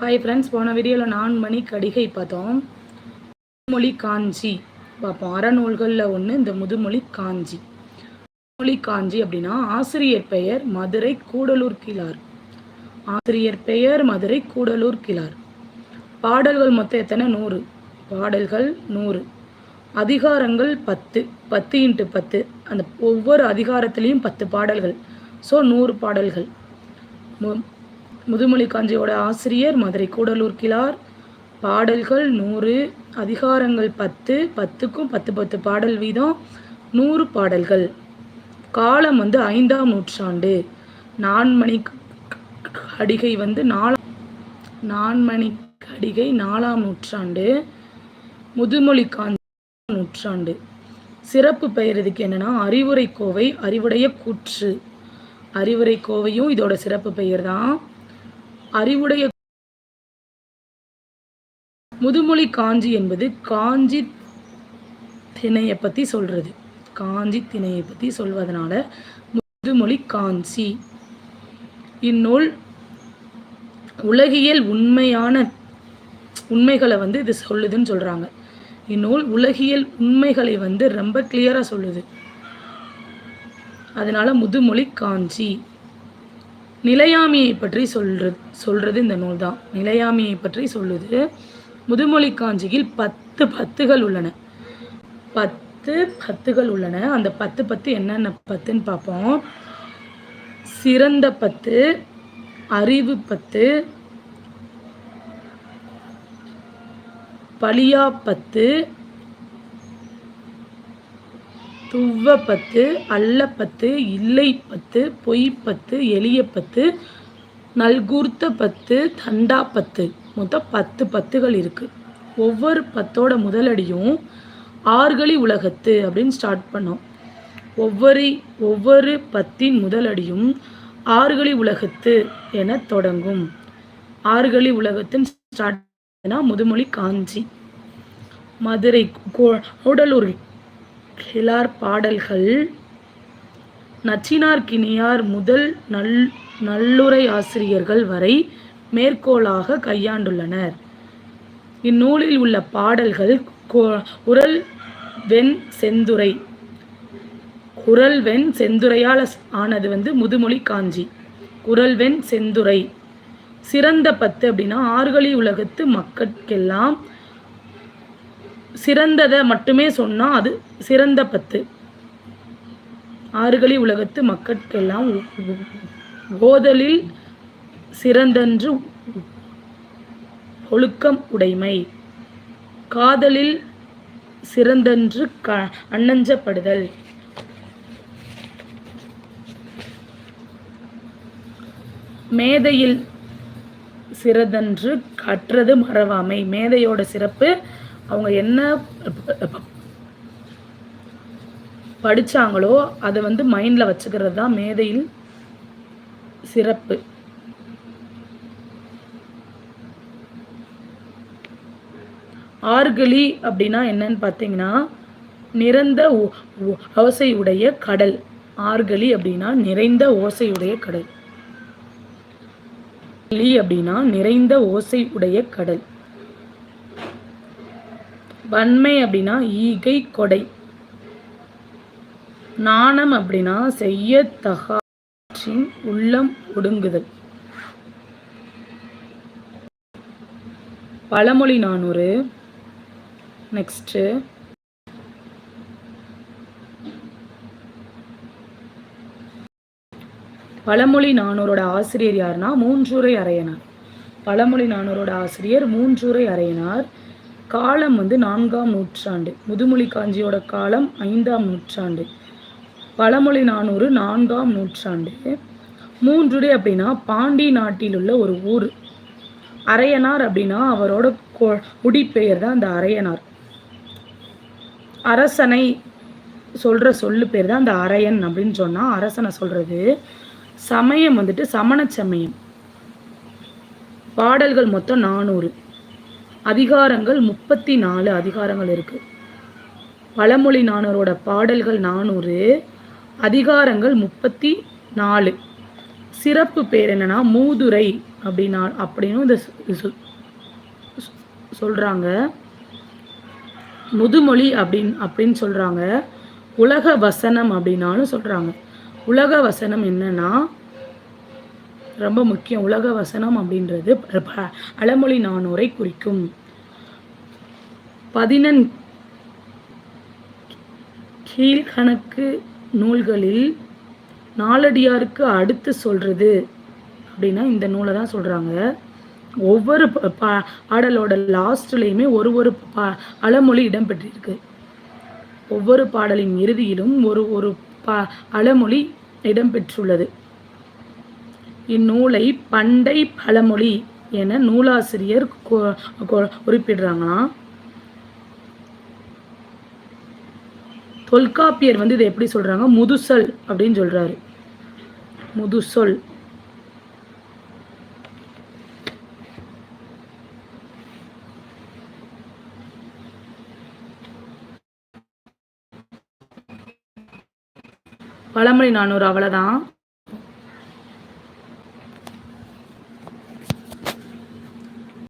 Hi friends போன வீடியோவில் நான் மணி கடிகை பார்த்தோம். முதுமொழி காஞ்சி. பார்ப்போம். அறநூல்களில் ஒன்று இந்த முதுமொழி காஞ்சி. முதுமொழி காஞ்சி அப்படின்னா ஆசிரியர் பெயர் மதுரை கூடலூர் கிளார் ஆசிரியர் பெயர் மதுரை கூடலூர் கிளார் பாடல்கள் மொத்தம் எத்தனை? நூறு. பாடல்கள் நூறு. அதிகாரங்கள் பத்து. பத்து இன்ட்டு பத்து. அந்த ஒவ்வொரு அதிகாரத்துலேயும் பத்து பாடல்கள். ஸோ நூறு பாடல்கள். முதுமொழி காஞ்சியோட ஆசிரியர் மதுரை கூடலூர் கிளார் பாடல்கள் நூறு அதிகாரங்கள் பத்து பத்துக்கும் பத்து பத்து பாடல் வீதம் நூறு பாடல்கள். காலம் வந்து ஐந்தாம் நூற்றாண்டு. நான்மணி அடிகை வந்து நாலாம் நான்மணி அடிகை நாலாம் நூற்றாண்டு. முதுமொழி காஞ்சி நூற்றாண்டு. சிறப்பு பெயர் இதுக்கு என்னன்னா அறிவுரை கோவை அறிவுடைய கூற்று. அறிவுரை கோவையும் இதோட சிறப்பு பெயர் தான் அறிவுடைய முதுமொழி காஞ்சி என்பது காஞ்சி திணையை பற்றி சொல்றது. காஞ்சி திணையை பற்றி சொல்வதனால முதுமொழி காஞ்சி. இந்நூல் உலகியல் உண்மையான உண்மைகளை வந்து இது சொல்லுதுன்னு சொல்கிறாங்க இந்நூல் உலகியல் உண்மைகளை வந்து ரொம்ப கிளியராக சொல்லுது. அதனால முதுமொழி காஞ்சி. நிலையாமையை பற்றி சொல்றது சொல்றது இந்த நூல் தான் நிலையாமையை பற்றி சொல்லுது. முதுமொழி காஞ்சியில் பத்து பத்துகள் உள்ளன. பத்து பத்துகள் உள்ளன. அந்த பத்து பத்து என்னென்ன பத்துன்னு பார்ப்போம். சிறந்த பத்து அறிவு பத்து பலியா பத்து துவ்வ அல்லப்பத்து இல்லைப்பத்து பொய்ப்பத்து எளியப்பத்து பொய் பத்து நல்கூர்த்த பத்து தண்டா பத்து மொத்தம் பத்து பத்துகள் இருக்குது ஒவ்வொரு பத்தோட முதலடியும் ஆர்கழி உலகத்து அப்படின்னு ஸ்டார்ட் பண்ணோம். ஒவ்வொரு ஒவ்வொரு பத்தின் முதலடியும் ஆர்கழி உலகத்து என தொடங்கும். ஆர்கழி உலகத்தின் ஸ்டார்ட் முதுமொழி காஞ்சி. மதுரை கூடலூர் கிளார் பாடல்கள். நச்சினார்கினியார் முதல் நல் நல்லுரை ஆசிரியர்கள் வரை மேற்கோளாக கையாண்டுள்ளனர். இந்நூலில் உள்ள பாடல்கள் குரல் வெண் செந்துரை. குரல் வெண் செந்துரையால் ஆனது வந்து முதுமொழி காஞ்சி. குரல் வெண் செந்துரை. சிறந்த பத்து அப்படின்னா ஆறுகளி உலகத்து மக்களுக்கெல்லாம் சிறந்ததை மட்டுமே சொன்னால் அது சிறந்த பத்து. ஆறுகளி உலகத்து மக்கட்கெல்லாம் ஓதலில் சிறந்தன்று ஒழுக்கம் உடைமை. காதலில் சிறந்தன்று க அன்னஞ்சப்படுதல் மேதையில் சிறதன்று கற்றது மறவாமை. மேதையோட சிறப்பு அவங்க என்ன படித்தாங்களோ அதை வந்து மைண்டில் வச்சுக்கிறது தான் மேதையில் சிறப்பு. ஆர்கலி அப்படின்னா என்னன்னு பார்த்தீங்கன்னா நிறந்த ஓசையுடைய கடல். ஆர்கலி அப்படின்னா நிறைந்த ஓசையுடைய கடல். அப்படின்னா நிறைந்த ஓசை உடைய கடல். வன்மை அப்படின்னா ஈகை கொடை. நாணம் அப்படின்னா செய்ய தகாற்றின் உள்ளம் ஒடுங்குதல். பழமொழி நானூறு. நெக்ஸ்ட்டு பழமொழி நானூரோட ஆசிரியர் யாருன்னா? மூன்றுரை அறையனார் பழமொழி நானூரோட ஆசிரியர் மூன்றுரை அறையனார் காலம் வந்து நான்காம் நூற்றாண்டு. முதுமொழி காஞ்சியோட காலம் ஐந்தாம் நூற்றாண்டு. பழமொழி நானூறு நான்காம் நூற்றாண்டு. மூன்றுடே அப்படின்னா பாண்டி நாட்டில் உள்ள ஒரு ஊர். அரையனார் அப்படின்னா அவரோட குடிப்பெயர் தான் அந்த அரையனார். அரசனை சொல்கிற சொல்லு பேர் தான் அந்த அரையன் அப்படின்னு சொன்னால் அரசனை சொல்கிறது சமயம் வந்துட்டு சமண சமயம். பாடல்கள் மொத்தம் நானூறு. அதிகாரங்கள் முப்பத்தி நாலு அதிகாரங்கள் இருக்கு. பழமொழி நானூரோட பாடல்கள் நானூறு அதிகாரங்கள் முப்பத்தி நாலு சிறப்பு பேர் என்னன்னா மூதுரை அப்படின்னா அப்படின்னும் இந்த சொ- சொல்றாங்க. முதுமொழி அப்படின் அப்படின்னு சொல்றாங்க. உலக வசனம் அப்படின்னாலும் சொல்றாங்க. உலக வசனம் என்னன்னா ரொம்ப முக்கியம். உலக வசனம் அப்படின்றது ப- அலமொழி நானூரை குறிக்கும். பதினெண் கீழ்கணக்கு நூல்களில் நாலடியாருக்கு அடுத்து சொல்றது அப்படின்னா இந்த நூலை தான் சொல்றாங்க. ஒவ்வொரு ப- பா- பாடலோட லாஸ்ட்லேயுமே ஒரு ஒரு பா அலமொழி இடம்பெற்றிருக்கு. ஒவ்வொரு பாடலின் இறுதியிலும் ஒரு ஒரு பா அலமொழி இடம்பெற்றுள்ளது. இந்நூலை பண்டை பழமொழி என நூலாசிரியர் குறிப்பிடுறாங்களாம் தொல்காப்பியர் வந்து இதை எப்படி சொல்றாங்க? முதுசல் அப்படின்னு சொல்றாரு. முதுசொல். பழமொழி நானூறு அவ்வளோதான்